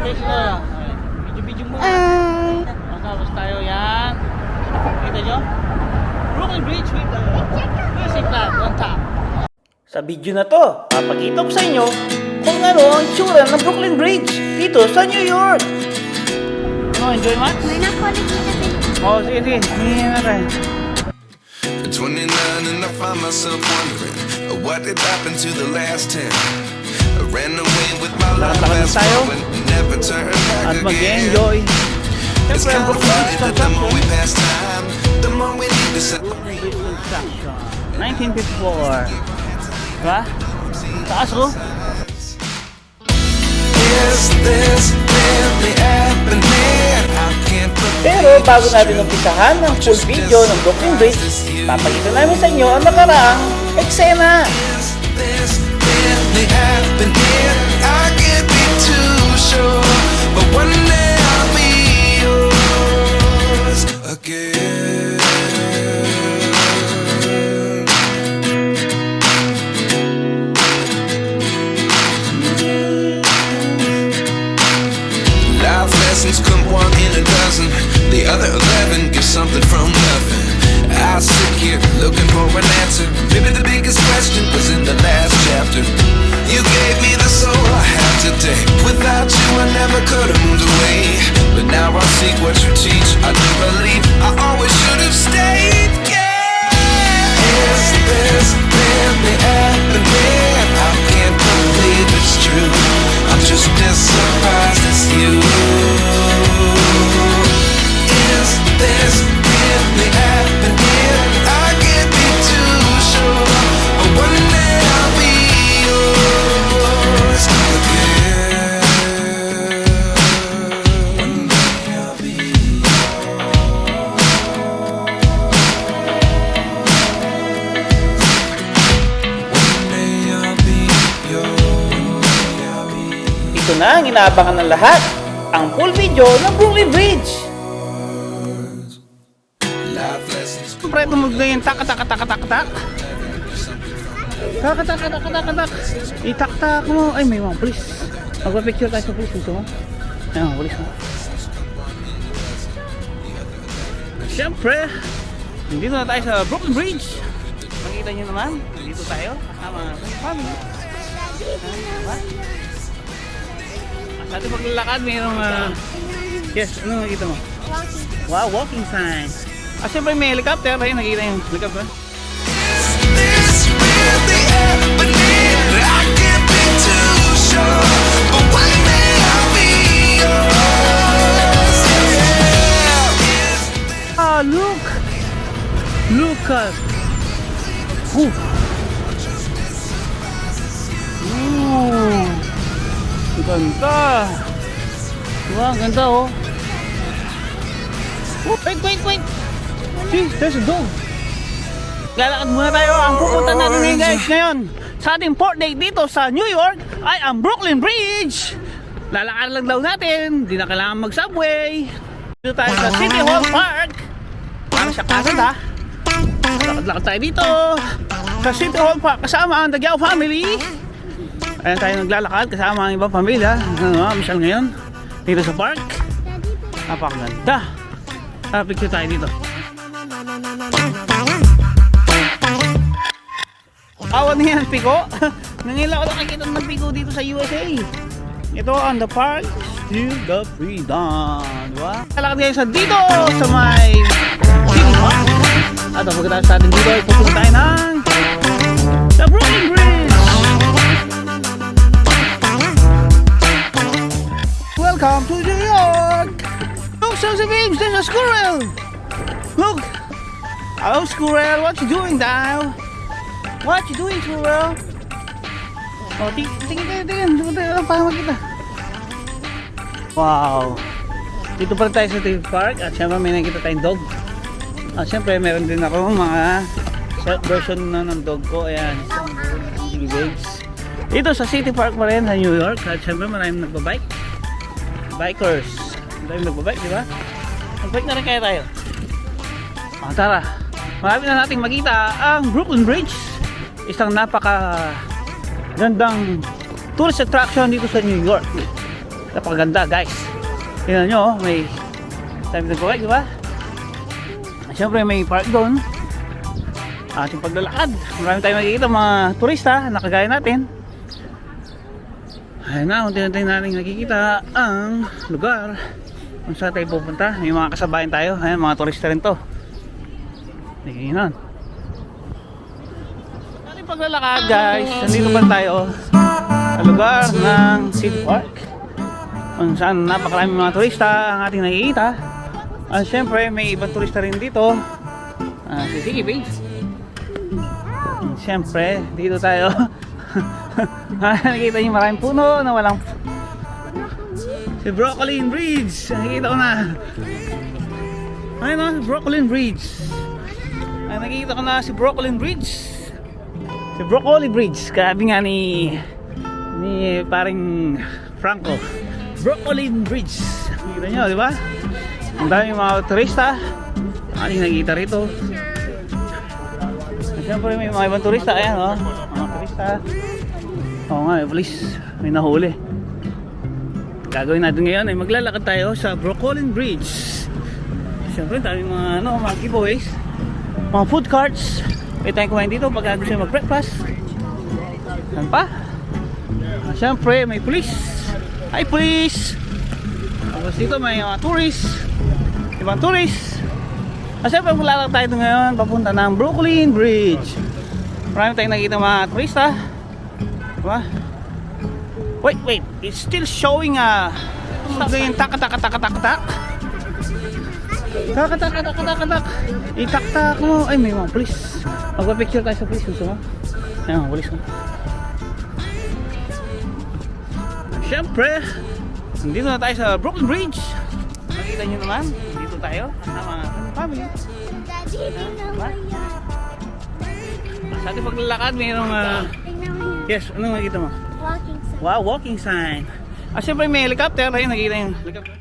face ko. Video-video mo. Ah. Tapos tayo yan. Kita nyo? Brooklyn Bridge with the music club on top. Sa video na to, papakita ko sa inyo kung ano ang itsura ng Brooklyn Bridge dito sa New York. Oh, enjoy much? May nakulit kita din. Oh, sige, sige. Hingin na tayo. At 29 and I find myself wondering uh, what did happen to the last 10. I ran away with my life Lakad fast At mag-enjoy. Siyempre, ang we Construction. pass time, the more we need to set. Brooklyn Bridge Construction. 1954. Diba? Taas oh. Is this really happening? I can't believe Pero bago natin umpisahan ang full video ng Brooklyn Bridge, papakita namin sa inyo ang nakaraang eksena. Is this really too na ang inaabangan ng lahat. Ang full video ng Brooklyn Bridge. Siyempre, tumog na yung tak, tak, tak, tak, tak. Tak, tak, tak, tak, tak. Itak-tak mo. Ay, may mga pulis. Magpa-picture tayo sa pulis. Gusto mo? Ay, mga pulis mo. Siyempre, dito na tayo sa Brooklyn Bridge. Makita nyo naman, dito tayo. Ang family. Diba? Sa ating paglalakad, mayroong... ah, yes, ano nakikita mo? Wow, walking sign. Ah, siyempre may helicopter. Ayun, nakikita yung helicopter. Ah, look! Look at... Ooh. Ooh. Ganda! Diba? Ang ganda, oh. Oh, wait, wait, wait! See, there's a dog. Lalakad muna tayo. Ang pupunta natin ngayon, guys, ngayon. Sa ating port day dito sa New York ay ang Brooklyn Bridge. Lalakad lang daw natin. Hindi na kailangan mag-subway. Dito tayo sa City Hall Park. Para sa Canada. Lakad-lakad tayo dito. Sa City Hall Park kasama ang Dagyao family. Ayan tayo naglalakad kasama ang ibang pamilya. Ano, Michelle ngayon. Dito sa park. Napakaganda. Ah, picture tayo dito. Awan na yan, Pico. Nangila ko nakikita ng Pico dito sa USA. Ito ang the park to the freedom. Diba? Kalakad kayo sa dito sa may City Park. At ang pagkatapos sa atin dito ay pupunta tayo ng Susie Beams, there's a squirrel. Look. Hello, squirrel. What you doing now? What you doing, squirrel? Oh. Wow. Dito pa tayo sa theme park at syempre may nakita tayong dog. At syempre meron din ako mga set version na ng dog ko. Ayan. Babes. Dito sa City Park pa rin sa New York. At syempre maraming nagbabike. Bikers. Maraming nagbabike, di ba? Magbike na rin kaya tayo. Ah, tara. Marami na nating makita ang Brooklyn Bridge. Isang napaka gandang tourist attraction dito sa New York. Napakaganda guys. Tingnan nyo, oh, may time to go, di ba? Siyempre may park doon. Ating paglalakad. Marami tayong makikita mga turista na kagaya natin. Ayun na, unti-unti natin nakikita ang lugar kung saan tayo pupunta. May mga kasabayan tayo. Ayan, mga turista rin to. Tingnan. Ating paglalakad guys. Nandito pa tayo sa lugar ng City Park. Kung saan napakaraming mga turista ang ating nakikita. At syempre may ibang turista rin dito. Ah, si Sige Base. Siyempre, dito tayo. Nakikita niyo maraming puno na walang Si Brooklyn Bridge. Nakikita ko na. Ayun o, Brooklyn Bridge. Ay, nakikita ko na si Brooklyn Bridge. Si Broccoli Bridge. Kabi nga ni ni paring Franco. Brooklyn Bridge. Nakikita niyo, di ba? Ang dami mga turista. Ating nakikita rito. Siyempre may mga ibang turista. Ayan o. Mga turista. Oo nga, eh, police. May nahuli. Gagawin natin ngayon ay maglalakad tayo sa Brocolin Bridge. Siyempre, dami mga, ano, mga giveaways. Mga food carts. Pwede tayong kumain dito pag gusto nyo mag-breakfast. Saan pa? Siyempre, may police. Hi, police! Tapos dito may mga tourists. Ibang tourists. At syempre, maglalakad tayo ngayon papunta ng Brooklyn Bridge. Marami tayong nakita mga turista. Diba? Wait, wait. It's still showing a... Stop yung tak tak tak tak tak. Tak tak tak tak tak tak. Itak-tak mo. Ay, may mga police. Magpa-picture tayo sa police. Gusto mo? Ayun, mga police mo. Siyempre, nandito na tayo sa Brooklyn Bridge. Nakita nyo naman, dito tayo. Kasama ang family. Sa ating paglalakad, mayroong... yan. yes, ano nakita mo? Walking. Wow, walking sign. Ah, siyempre may helicopter. Ayun, nakita yung helicopter.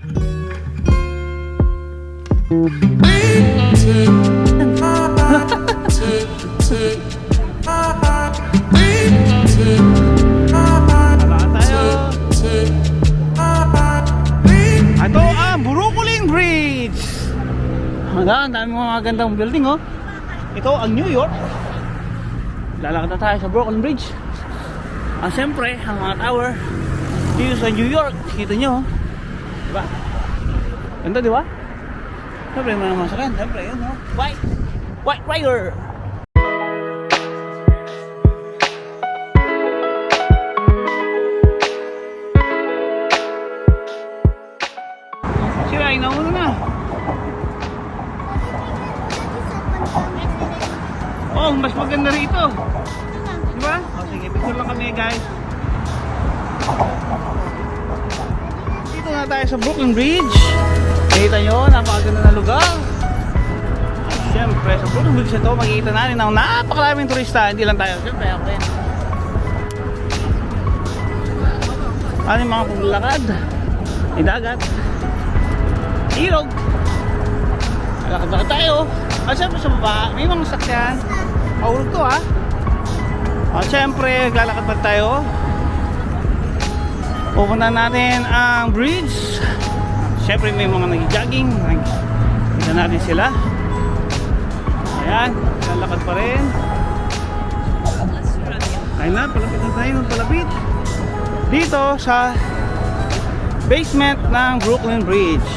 Ito ang Brooklyn Bridge. Ang dami mga magandang building, oh. Ito ang New York. Lalakad na tayo sa Brooklyn Bridge. Ah, siyempre, ang mga tower dito sa New York, kita nyo, diba? Ganda, di ba? Siyempre, mga masakan, siyempre, yun, no? White! White Rider! Tayo sa Brooklyn Bridge. Nakita nyo, napakaganda na lugar. Siyempre, sa Brooklyn Bridge ito, makikita natin ang napakaraming turista. Hindi lang tayo. Siyempre, ako rin. Ano mga paglakad? May dagat. Ilog. Lakad-lakad tayo. At siyempre sa baba, may mga sakyan. Mahulog to ha. At siyempre, lalakad pa tayo. Pupunta natin ang bridge. Siyempre may mga nag-jogging. Kita natin sila. Ayan, lalakad pa rin. Ayun na, palapit na tayo ng palapit. Dito sa basement ng Brooklyn Bridge.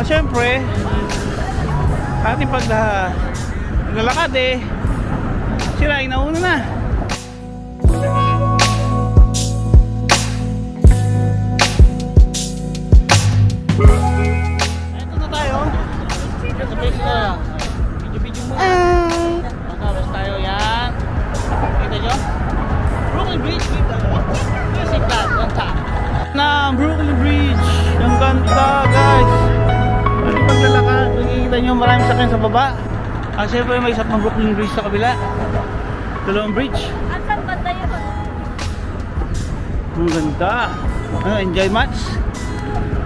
At syempre, ating pag naglalakad eh, sila ay nauna na. Sa baba. Ah, siyempre may isa pang Brooklyn Bridge sa kabila. Dalawang bridge. At saan ba tayo? Ang ganda. Ano, enjoy much?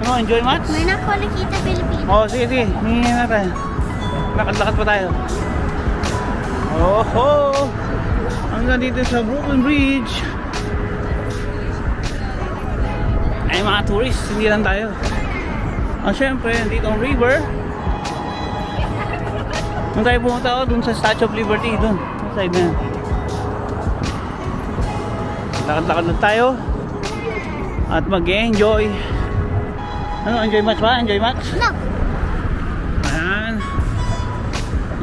Ano, enjoy much? May nakikita Pilipinas. Oo, sige, sige. Hingin natin. Lakad-lakad pa tayo. Oho! Hanggang dito sa Brooklyn Bridge. Ay, mga tourists, hindi lang tayo. Ah, syempre, dito ang river. Nung tayo pumunta ako dun sa Statue of Liberty, dun. Sa side na. Lakad-lakad lang tayo. At mag-enjoy. Ano, enjoy much ba? Enjoy much? No. Ayan.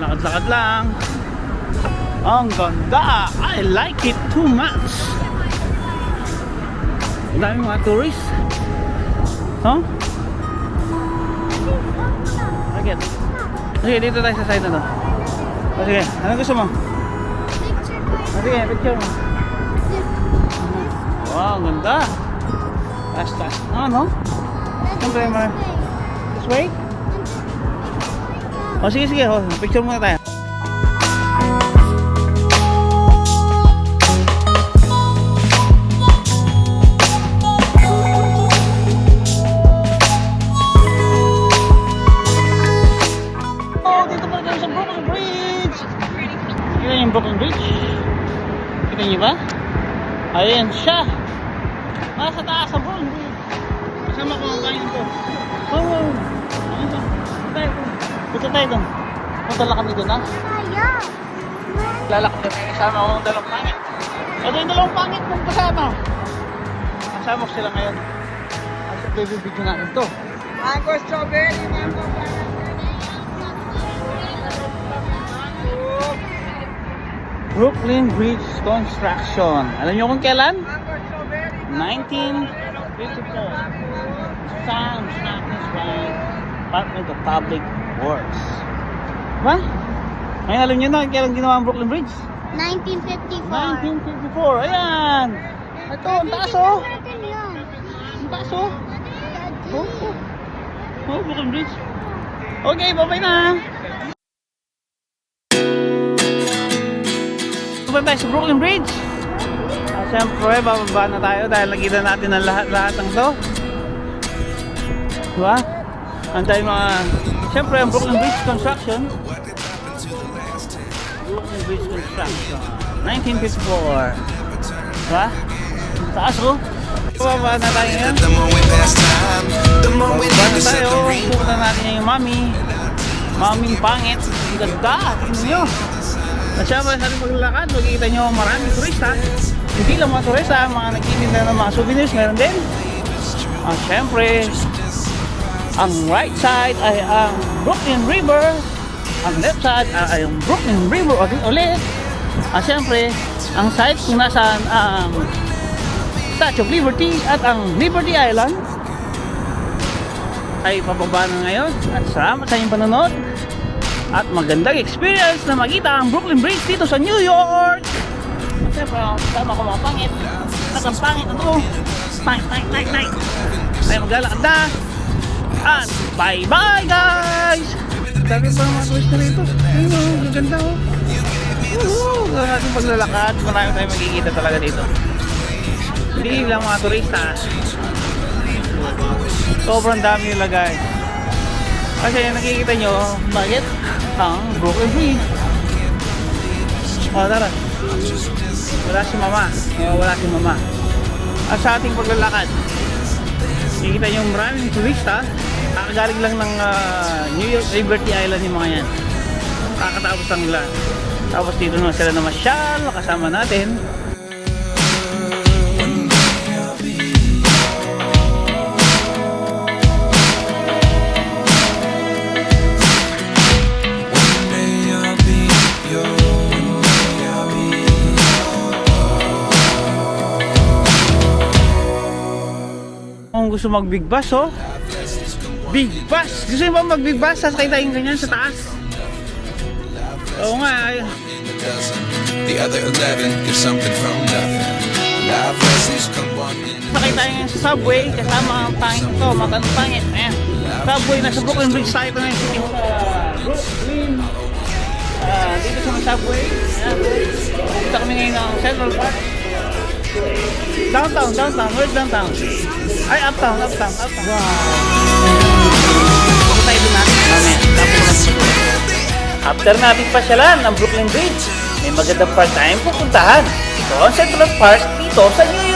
Lakad-lakad lang. Ang ganda! I like it too much! Ang daming mga tourists. Huh? Bakit? Sige, dito tayo sa side na to. O sige, ano gusto mo? Picture ko O sige, picture mo. Wow, ang ganda! Taas, taas. Ano, no? Siyempre, ma- This way? O sige, sige. O, picture muna tayo. Ayan siya. Nasa taas sa Bridge. Kasama ko ang kain ko. Oh, ba? Punta tayo. Doon. Punta lang kami doon, ha? Lalakad kami kasama ko ng dalawang pangit. Ito yung dalawang pangit kong kasama. Kasama ko sila ngayon. Baby video natin to. Mango strawberry, mango Brooklyn Bridge Construction. Alam niyo kung kailan? mango strawberry. 1954. Sounds not by Department of Public Works. Ba? Ngayon alam niyo na kung kailan ginawa ang Brooklyn Bridge? 1954. 1954. Ayan. Ito, ang taas oh. Ang taas oh. Oh, oh. Oh, Brooklyn Bridge. Okay, bye-bye na. Bye tayo sa Brooklyn Bridge. Ah, Siyempre, bababa na tayo dahil nakita natin ang lahat-lahat ng to. Diba? Ang tayo mga... Siyempre, ang Brooklyn Bridge Construction. Brooklyn Bridge Construction. 1954. Diba? Taas ko. Bababa na tayo ngayon. The more we pass time, the more we Baba need na tayo. Pupunta natin yung mami. Maming pangit. Ang ganda. Tingnan nyo. At syempre sa ating paglalakad, makikita nyo maraming turista. Hindi lang mga turista, mga nagtitinda ng mga souvenirs, meron din. At syempre, ang right side ay ang Brooklyn River. Ang left side ay ang Brooklyn River ulit. ulit. At syempre, ang side kung nasaan ang Statue of Liberty at ang Liberty Island ay pababa na ngayon at salamat sa inyong panonood at magandang experience na makita ang Brooklyn Bridge dito sa New York. Siyempre kasama ko mga pangit. At ang pangit na to. Pangit, pangit, pangit, pangit. Tayo maglalakad at bye bye guys! Dami pa mga tourist na rito. Ayun o, gaganda o Woohoo! Ating paglalakad, marami tayo makikita talaga dito. Hindi lang mga turista. Sobrang dami nila guys. Kasi nakikita nyo, bakit? Ang Brooklyn Bridge. O, tara. Wala si mama. O, wala si mama. At sa ating paglalakad, nakikita nyo maraming turista. Kakagaling lang ng ah, New York Liberty Island yung mga yan. Kakatapos lang nila. Tapos dito na sila na masyal, kasama natin. Gusto mag big bus, oh. Big bus! Gusto mo ba mag big bus? Sasakay tayong ganyan sa taas. Oo nga. The other eleven get something from nothing. Sakay tayo ngayon sa subway kasama ang pangit ko, matang pangit. Ayan. Subway, nasa Brooklyn Bridge tayo ito na yung city. Uh, Brooklyn. Ah, dito sa subway. Ayan. Pupunta kami ngayon ng Central Park. Downtown, downtown. Where's downtown? Ay, uptown, uptown, uptown. Wow. Pupunta tayo doon natin. Mamaya. Tapos After natin pasyalan ng Brooklyn Bridge, may magandang part tayong pupuntahan. Ito ang Central Park dito sa New York